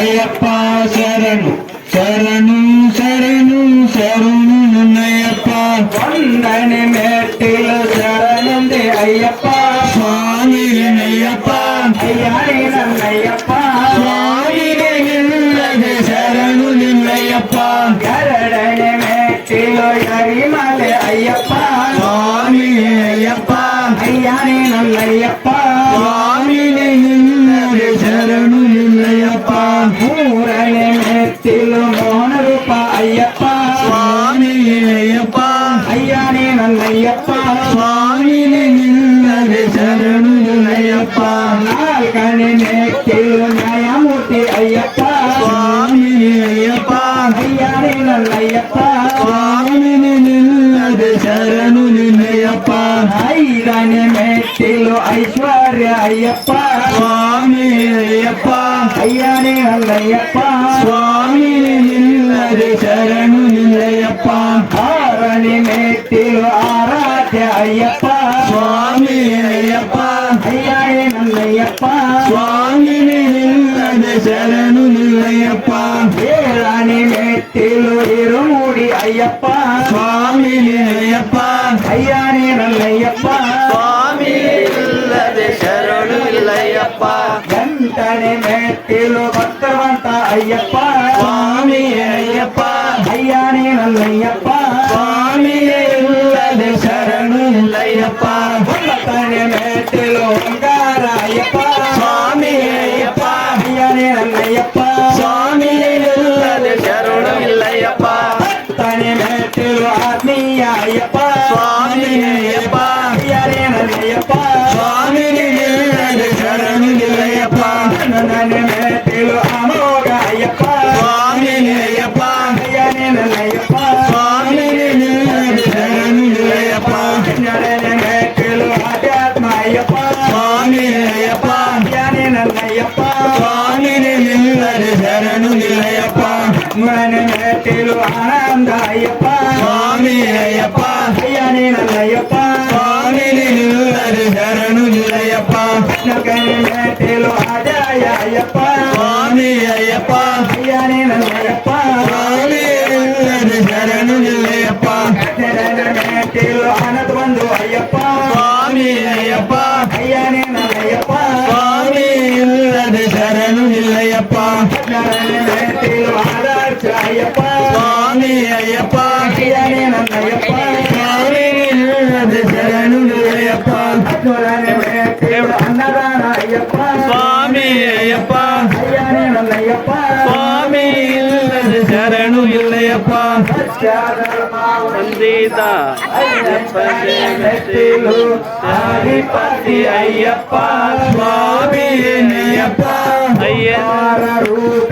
ஐயப்பா. ஐயப்பா. சுவாமி ஐயப்பா. ஐயானே அல்லையப்பா. சுவாமி இல்லது சரணு இல்லையப்பா. ஆரணி மேட்டில் ஆராத்திய ஐயப்பா. சுவாமி ஐயப்பா. ஐயானே நல்லையப்பா சுவாமி இல்லது சரணு இல்லையப்பா. ஏழாணி மேட்டில் இருமுடி ஐயப்பா. சுவாமி ஐயப்பா. ஐயானே நல்லையப்பா ಅಯ್ಯಪ್ಪ ಎಂಟನೆ ಮೆಟ್ಟಿಲು ಭಕ್ತವಂತ ಅಯ್ಯಪ್ಪ ಸ್ವಾಮಿ ಅಯ್ಯಪ್ಪ ಅಯ್ಯನೇ ನನ್ನಯ್ಯಪ್ಪ ಸ್ವಾಮಿಯೇ ಇಲ್ಲದೆ ಶರಣು ಇಲ್ಲಯ್ಯಪ್ಪ ಒಂಬತ್ತನೆ ಮೆಟ್ಟಿಲು ಬಂಗಾರ ಅಯ್ಯಪ್ಪ ಸ್ವಾಮಿ ಅಯ್ಯಪ್ಪ ಅಯ್ಯನೇ ನನ್ನಯ್ಯಪ್ಪ ಸ್ವಾಮಿಯೇ ಇಲ್ಲದೆ ಶರಣು ಇಲ್ಲಯ್ಯಪ್ಪ ಹತ್ತನೆ ಮೆಟ್ಟಿಲು ಆತ್ಮೀಯ ಅಯ್ಯಪ್ಪ ಸ್ವಾಮಿ ಅಯ್ಯಪ್ಪ வந்தேதா ஹரிபதி ஐயப்பா சுவாமி ஐயப்பா ஐயப்பா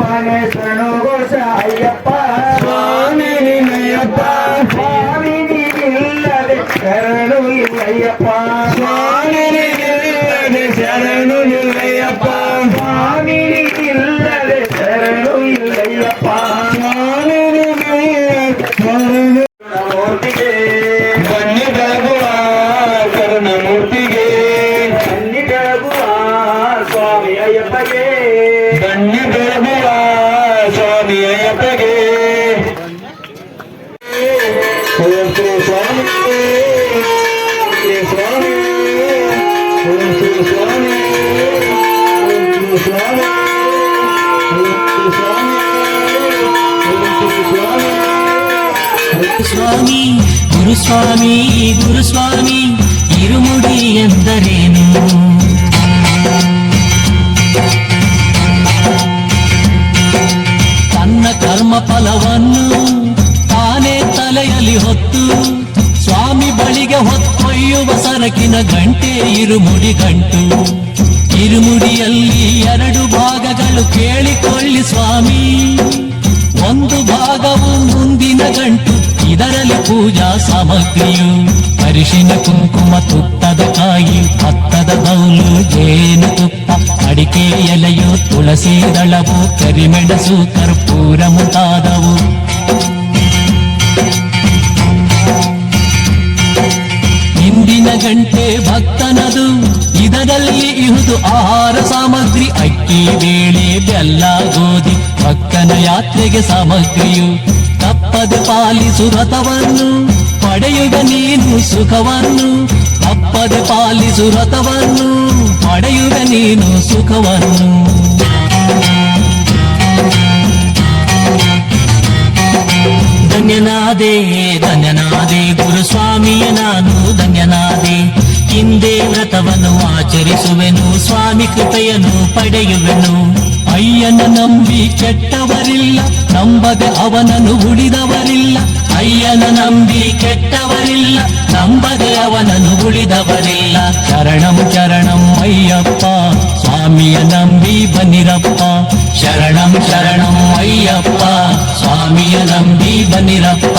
ஓம் ஸ்ரீ சுவாமி ஸ்ரீ சுவாமி ஓம் ஸ்ரீ ಗುರುಸ್ವಾಮಿ ಗುರುಸ್ವಾಮಿ ಇರುಮುಡಿ ಎಂದರೇನು ತನ್ನ ತಲೆಯಲ್ಲಿ ಹೊತ್ತು, ಸ್ವಾಮಿ ಬಳಿಗೆ ಹೊತ್ತೊಯ್ಯುವ ಸರಕಿನ ಗಂಟೆ ಇರುಮುಡಿ ಗಂಟು ಇರುಮುಡಿಯಲ್ಲಿ ಎರಡು ಭಾಗಗಳು ಕೇಳಿಕೊಳ್ಳಿ ಸ್ವಾಮಿ. ಒಂದು ಭಾಗವು ಮುಂದಿನ ಗಂಟು, ಇದರಲ್ಲಿ ಪೂಜಾ ಸಾಮಗ್ರಿಯು. ಅರಿಶಿನ ಕುಂಕುಮ ತುಪ್ಪದ ಕಾಯಿ ಭತ್ತದ ಬೌಲು ಜೇನು ತುಪ್ಪ, ಅಡಿಕೆ ಎಲೆಯು ತುಳಸಿ ದಳವು, ಕರಿಮೆಣಸು, ಕರ್ಪೂರ ಮುಂತಾದವು. ಗಂಟೆ ಭಕ್ತನದು. ಇದರಲ್ಲಿ ಇಹುದು ಆಹಾರ ಸಾಮಗ್ರಿ, ಅಕ್ಕಿ, ಬೇಳೆ, ಬೆಲ್ಲ, ಗೋಧಿ ಭಕ್ತನ ಯಾತ್ರೆಗೆ ಸಾಮಗ್ರಿಯು. ತಪ್ಪದೆ ಪಾಲಿಸು ರಥವನ್ನು ಪಡೆಯುವ ನೀನು ಸುಖವನ್ನು. ತಪ್ಪದೆ ಪಾಲಿಸು ರಥವನ್ನು ಪಡೆಯುವ ನೀನು ಸುಖವನ್ನು. ಧನ್ಯನಾದೆ ಧನ್ಯನಾದೆ ಗುರುಸ್ವಾಮಿಯ ನಾನು ಧನ್ಯನಾದೆ ಹಿಂದೆ ವ್ರತವನ್ನು ಆಚರಿಸುವೆನು ಸ್ವಾಮಿ ಕೃಪೆಯನ್ನು ಪಡೆಯುವೆನು ಅಯ್ಯನ ನಂಬಿ ಕೆಟ್ಟವರಿಲ್ಲ ನಂಬದೆ ಅವನನ್ನು ಉಳಿದವರಿಲ್ಲ ಅಯ್ಯನ ನಂಬಿ ಕೆಟ್ಟವರಿಲ್ಲ ನಂಬದೆ ಅವನನ್ನು ಉಳಿದವರಿಲ್ಲ ಶರಣಂ ಶರಣಂ ಅಯ್ಯಪ್ಪ ಸ್ವಾಮಿಯ ನಂಬಿ ಬನ್ನಿರಪ್ಪ ಶರಣಂ ಶರಣಂ ಅಯ್ಯಪ್ಪ ಸ್ವಾಮಿಯ నిరప్ప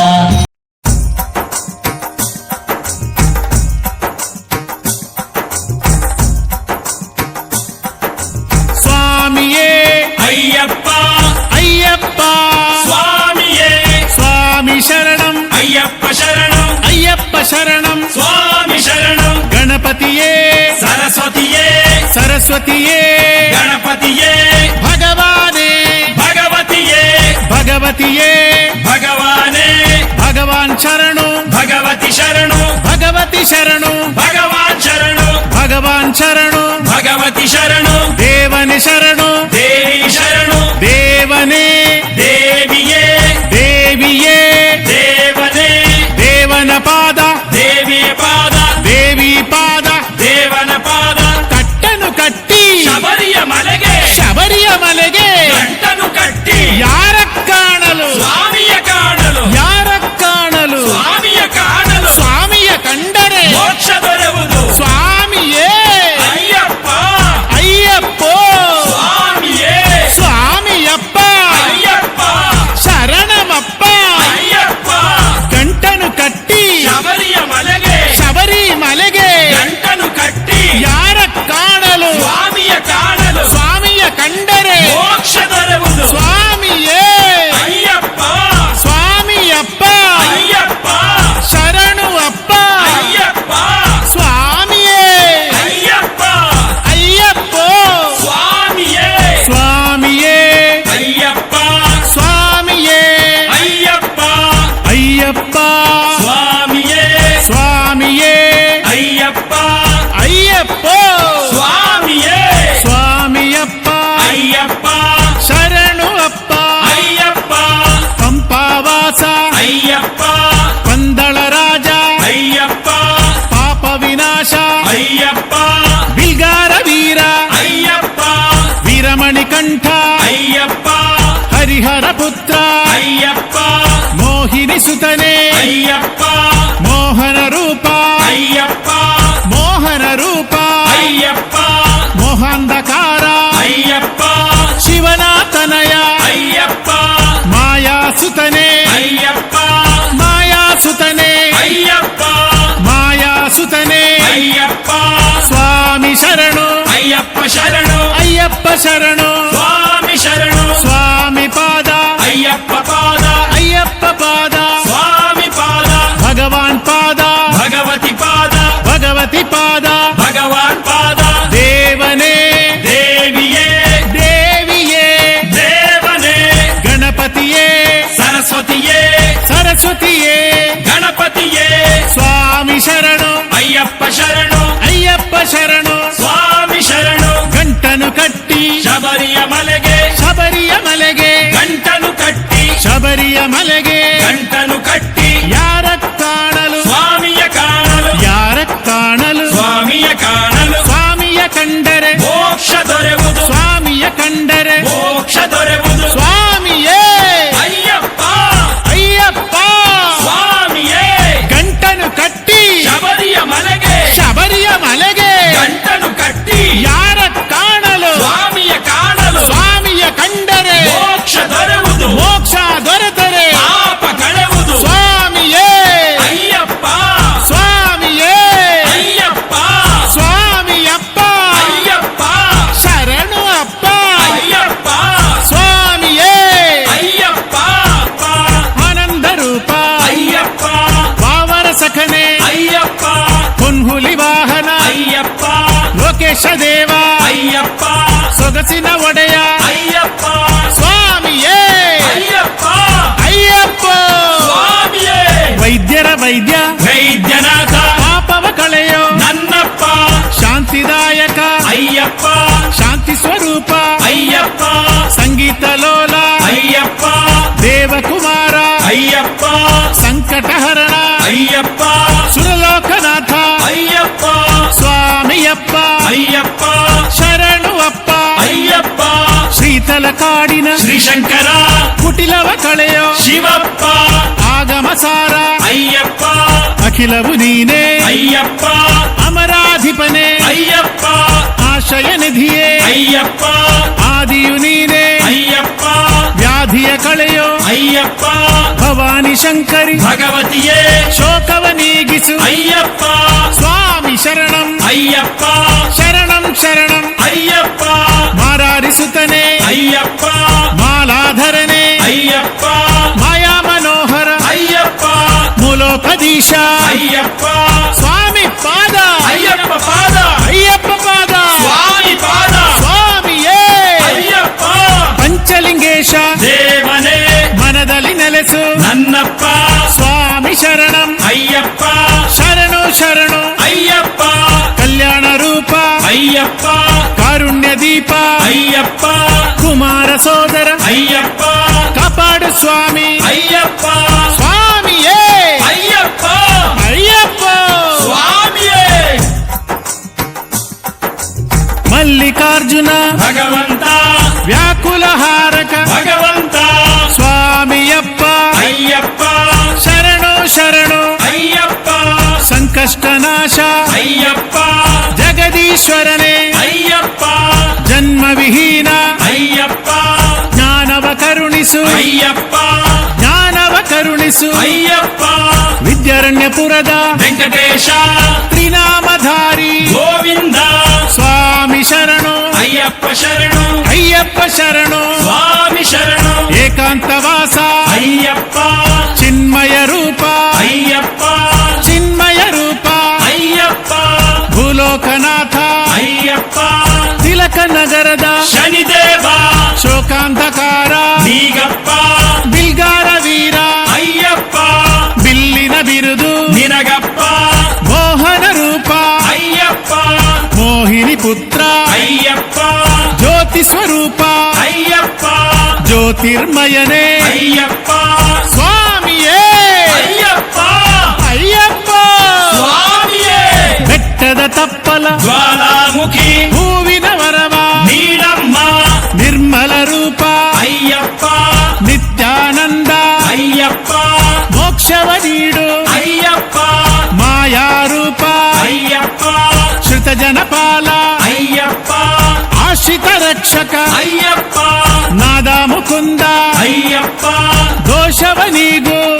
శరణు. భగవతి శరణు. దేవని శరణు. నీలకంఠ అయ్యప్ప. హరిహర పుత్ర. అయ్యప్ప. మోహిని సుతనే. అయ్యప్ప. మోహన రూప. అయ్యప్ప. మోహన రూప. అయ్యప్ప. మోహంధకార. అయ్యప్ప. శివనాథనయ. అయ్యప్ప. మాయా సుతనే అయ్యప్ప. మాయా సుతనే అయ్యప్ప. మాయా సుతనే అయ్యప్ప. స్వామి శరణు. అయ్యప్ప శరణు. అయ్యప్ప శరణు. స్వామి శరణు. స్వామి పాద. అయ్యప్ప పాద. అయ్యప్ప పాద. స్వామి పాద. భగవాన్ పాద. భగవతి పాద. భగవతి పాద. భగవాన్ పాద. దేవనే. దేవియే. దేవియే. దేవనే. గణపతియే. సరస్వతియే. సరస్వతియే. గణపతియే. స్వామి శరణు. అయ్యప్ప శరణు. అయ్యప్ప శరణు. ಶಬರಿಯ ಮಲೆಗೆ ಶಬರಿಯ ಮಲೆಗೆ ಗಂಟಲು ಕಟ್ಟಿ ಶಬರಿಯ ಮಲೆಗೆ ಅಯ್ಯಪ್ಪ ಸಂಕಟಹರಣ ಅಯ್ಯಪ್ಪ ಸುರಲೋಕನಾಥ ಅಯ್ಯಪ್ಪ ಸ್ವಾಮಿಯಪ್ಪ ಅಯ್ಯಪ್ಪ ಶರಣು ಅಪ್ಪ ಅಯ್ಯಪ್ಪ ಶ್ರೀತಲ ಕಾಡಿನ ಶ್ರೀಶಂಕರ ಕುಟಿಲವ ಕಳೆಯೋ ಶಿವಪ್ಪ ಆಗಮ ಸಾರ ಅಯ್ಯಪ್ಪ ಅಖಿಲವು ನೀನೇ ಅಯ್ಯಪ್ಪ ಅಮರಾಧಿಪನೇ ಅಯ್ಯಪ್ಪ ಆಶಯ ನಿಧಿಯೇ ಅಯ್ಯಪ್ಪ ಆದಿಯು ನೀನೇ ಅಯ್ಯಪ್ಪ ವ್ಯಾಧಿಯ ಕಳೆಯೋ ಅಯ್ಯಪ್ಪ ಭವಾನಿ ಶಂಕರಿ ಭಗವತಿಯೇ ಶೋಕವ ನೀಗಿಸು ಅಯ್ಯಪ್ಪ ಸ್ವಾಮಿ ಶರಣಂ ಅಯ್ಯಪ್ಪ ಶರಣಂ ಶರಣಂ ಅಯ್ಯಪ್ಪ ಮಾರಾರಿಸುತ್ತನೆ ಅಯ್ಯಪ್ಪ ಮಾಲಾಧರನೆ ಅಯ್ಯಪ್ಪ ಮಾಯಾ ಮನೋಹರ ಅಯ್ಯಪ್ಪ ಮೂಲೋಪದೀಶ ಅಯ್ಯಪ್ಪ అయ్యప్ప. కరుణ్య దీప అయ్యప్ప. కుమార సోదర. అయ్యప్ప. కపాడు స్వామి. అయ్యప్ప. స్వామియే. అయ్యప్ప. అయ్యప్ప. స్వామియే. మల్లికార్జున. భగవంత. వ్యాకుల హారక. భగవంత. స్వామి అప్ప అయ్యప్ప. శరణు శరణు. అయ్యప్ప. సంకష్ట నాశ అయ్యప్ప. పరమేశ్వరనే అయ్యప్ప. జన్మ విహీన అయ్యప్ప. జ్ఞానవ కరుణిసు అయ్యప్ప. జ్ఞానవ కరుణిసు అయ్యప్ప. విద్యారణ్య పురద వెంకటేశ. త్రినామధారి. గోవింద. స్వామి శరణు. అయ్యప్ప శరణు. అయ్యప్ప శరణు. స్వామి శరణు. ఏకాంతవా. శనిదేవ శోకాంతకార నీగప్ప బిల్గార వీర అయ్యప్ప బిల్లిన బిరుదు నినగప్ప మోహన రూప అయ్యప్ప మోహిని పుత్ర అయ్యప్ప జ్యోతి స్వరూప అయ్యప్ప జ్యోతిర్మయనే అయ్యప్ప స్వామియే అయ్యప్ప అయ్యప్ప స్వామియే తప్పల ద్వారా శవనీడు అయ్యప్ప. మాయారూప. అయ్యప్ప. శృత జనపాల అయ్యప్ప. ఆశ్రిత రక్షక అయ్యప్ప. నాదాముకుంద. అయ్యప్ప. దోషవనీగో.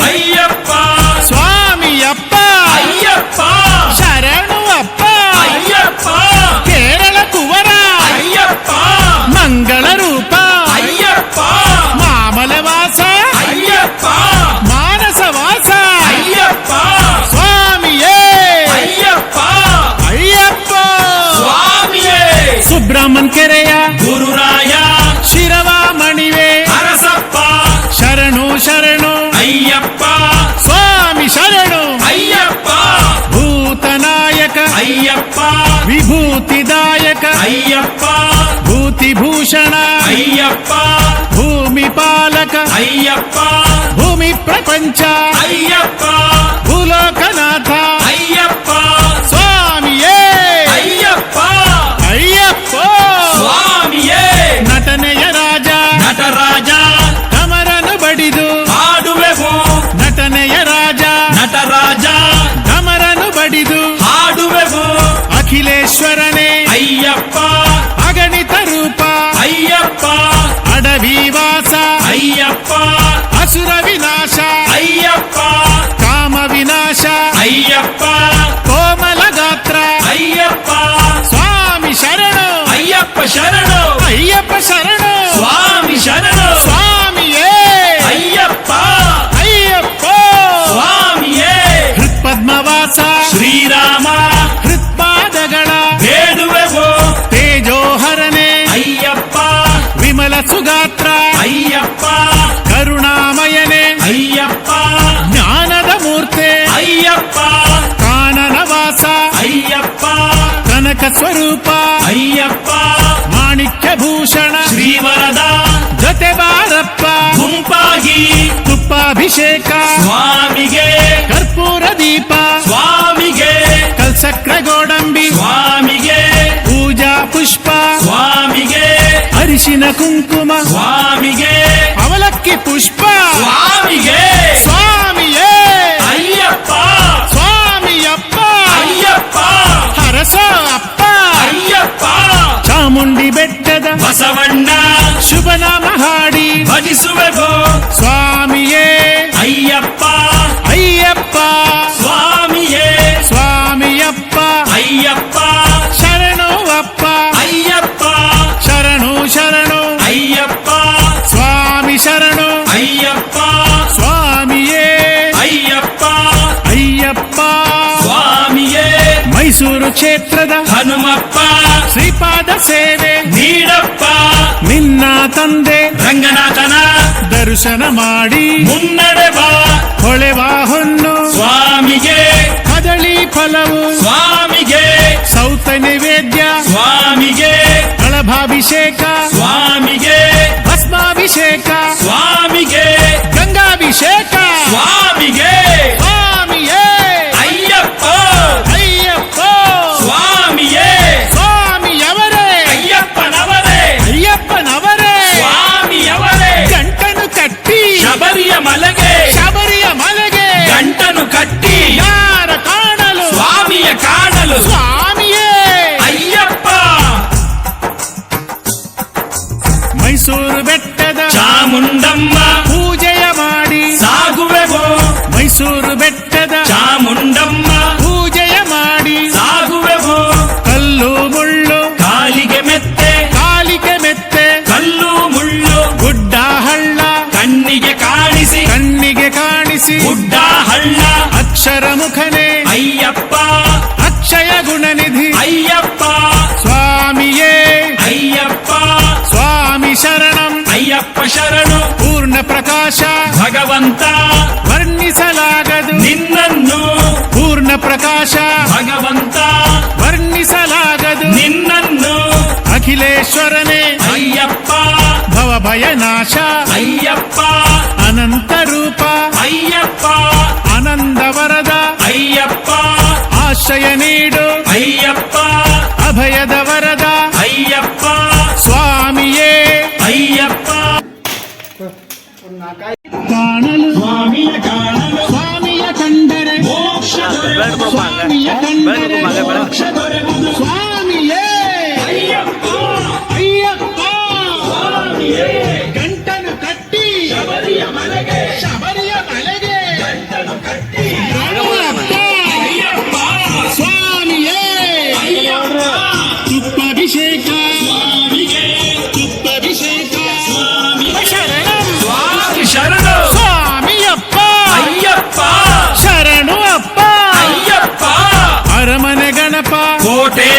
భూషణ అయ్యప్ప. భూమి పాలక. అయ్యప్ప. భూమి ప్రపంచ. అయ్యప్ప. శరణు. అయ్యప్ప శరణు. స్వామి శరణు. స్వామియే అయ్యప్ప. అయ్యప్ప. స్వామియే హృత్పద్మవాస. శ్రీరామ. హృత్పాదగణ వేడువెవో తేజోహరణే. అయ్యప్ప. విమల సుగాత్ర. అయ్యప్ప. కరుణామయనే. అయ్యప్ప. జ్ఞానద మూర్తే అయ్యప్ప. కాననవాస అయ్యప్ప. కనక స్వరూప అయ్యప్ప. ಪಂಚಭೂಷಣ ಶ್ರೀವರದ ಜೊತೆ ಬಾರಪ್ಪ ಗುಂಪಾಗಿ ತುಪ್ಪಾಭಿಷೇಕ ಸ್ವಾಮಿಗೆ ಕರ್ಪೂರ ದೀಪ ಸ್ವಾಮಿಗೆ ಕಲ್ಸಕ್ರ ಗೋಡಂಬಿ ಸ್ವಾಮಿಗೆ ಪೂಜಾ ಪುಷ್ಪ ಸ್ವಾಮಿಗೆ ಅರಿಶಿನ ಕುಂಕುಮ ಸ್ವಾಮಿಗೆ ಅವಲಕ್ಕಿ ಪುಷ್ಪ. ಬಸವಣ್ಣ ಶುಭ ನಾಮ ಹಾಡಿ ಭಜಿಸುವೆ ಮೈಸೂರು ಕ್ಷೇತ್ರದ ಹನುಮಪ್ಪ. ಶ್ರೀಪಾದ ಸೇವೆ. ನೀಡಪ್ಪ. ನಿನ್ನ ತಂದೆ. ರಂಗನಾಥನ. ದರ್ಶನ ಮಾಡಿ. ಮುನ್ನಡೆವಾ ಹೊಳೆವ ಹೊನ್ನು. ಸ್ವಾಮಿಗೆ. ಕದಳಿ ಫಲವು. ಸ್ವಾಮಿಗೆ. ಸೌತ ನೈವೇದ್ಯ. ಸ್ವಾಮಿಗೆ. ಕಳಭಾಭಿಷೇಕ. ಸ್ವಾಮಿಗೆ. ಭಸ್ಮಾಭಿಷೇಕ. ಸ್ವಾಮಿಗೆ. ಗಂಗಾಭಿಷೇಕ. ಸ್ವಾಮಿಗೆ. ಅಯ್ಯಪ್ಪ ಶರಣು ಪೂರ್ಣ ಪ್ರಕಾಶ ಭಗವಂತ ವರ್ಣಿಸಲಾಗದು ನಿನ್ನನ್ನು ಪೂರ್ಣ ಪ್ರಕಾಶ ಭಗವಂತ ವರ್ಣಿಸಲಾಗದು ನಿನ್ನನ್ನು ಅಖಿಲೇಶ್ವರನೇ ಅಯ್ಯಪ್ಪ ಭವ ಭಯನಾಶ ಅಯ್ಯಪ್ಪ ಅನಂತ ರೂಪ ಅಯ್ಯಪ್ಪ ಆನಂದ ವರದ ಅಯ್ಯಪ್ಪ ಆಶ್ರಯ ನೀಡು ಅಯ್ಯಪ್ಪ ಅಭಯದ ವರದ ಅಯ್ಯಪ್ಪ ಸ್ವಾಮಿಯೇ சுவாமிய கண்டரே சுவாமிய கண்டரே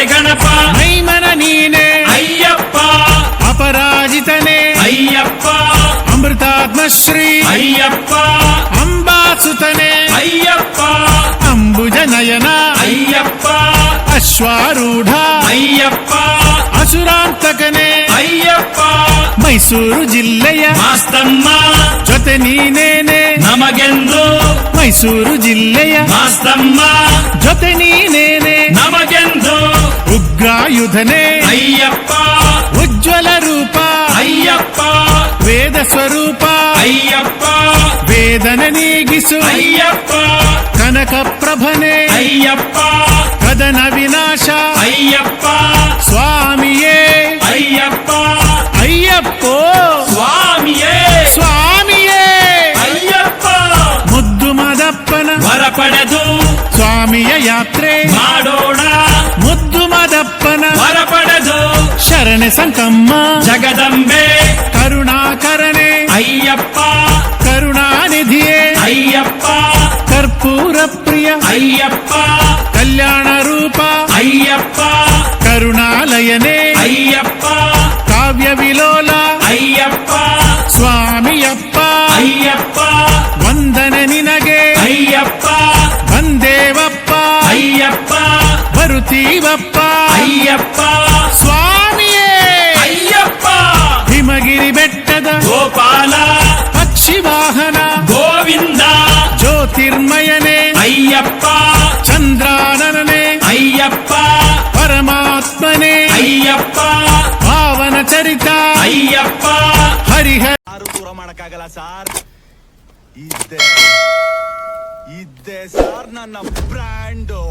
ಕೋಟೆ ಗಣಪ ಮೈಮನ ನೀನೆ ಅಯ್ಯಪ್ಪ ಅಪರಾಜಿತನೇ ಅಯ್ಯಪ್ಪ ಅಮೃತಾತ್ಮಶ್ರೀ ಅಯ್ಯಪ್ಪ ಅಂಬಾಸುತನೇ ಅಯ್ಯಪ್ಪ ಅಂಬುಜ ನಯನ ಅಯ್ಯಪ್ಪ ಅಶ್ವಾರೂಢ ಅಯ್ಯಪ್ಪ ಅಸುರಾಂತಕನೇ ಅಯ್ಯಪ್ಪ ಮೈಸೂರು ಜಿಲ್ಲೆಯ ಮಾಸ್ತಮ್ಮ ಜೊತೆ ನೀನೇನೆ ನಮಗೆಂದು ಮೈಸೂರು ಜಿಲ್ಲೆಯ ಮಾಸ್ತಮ್ಮ ಜೊತೆ ನೀನೇನೆ ನಮಗೆಂದು ఉగ్రాయుధనే అయ్యప్ప. ఉజ్వల రూప. అయ్యప్ప. వేద స్వరూప. అయ్యప్ప. వేదన నీగిసు. అయ్యప్ప. కనక ప్రభనే. అయ్యప్ప. కదన వినాశ. అయ్యప్ప. స్వామియే. అయ్యప్ప. అయ్యప్పో. స్వామియే. స్వామియే. అయ్యప్ప. ముద్దు మదప్పన. వరపడదు. స్వామియ యాత్రే. కరుణాకరణే సంకమ్మ. జగదంబే. కరుణాకరణే అయ్యప్ప. కరుణానిధియే. అయ్యప్ప. కర్పూర ప్రియ. అయ్యప్ప. కళ్యాణ రూప. అయ్యప్ప. కరుణాలయనే. అయ్యప్ప. కావ్య విలోల. అయ్యప్ప. స్వామి అప్ప అయ్యప్ప. వందన నినగే. అయ్యప్ప. వందేవప్ప. అయ్యప్ప. ಬರುತ್ತೀವಪ್ಪ ಅಯ್ಯಪ್ಪ ಬೆಟ್ಟದ ಗೋಪಾಲ ಪಕ್ಷಿ ವಾಹನ ಗೋವಿಂದ ಜ್ಯೋತಿರ್ಮಯನೇ ಅಯ್ಯಪ್ಪ ಚಂದ್ರಾನನೇ ಅಯ್ಯಪ್ಪ ಪರಮಾತ್ಮನೇ ಅಯ್ಯಪ್ಪ ಪಾವನ ಚರಿತ ಅಯ್ಯಪ್ಪ. ಹರಿಹರ ಯಾರು ದೂರ ಮಾಡಕ್ಕಾಗಲ್ಲ ಸಾರ್? ಇದ್ದೆ ಇದ್ದೆ ಸಾರ್ ನನ್ನ ಬ್ರ್ಯಾಂಡು.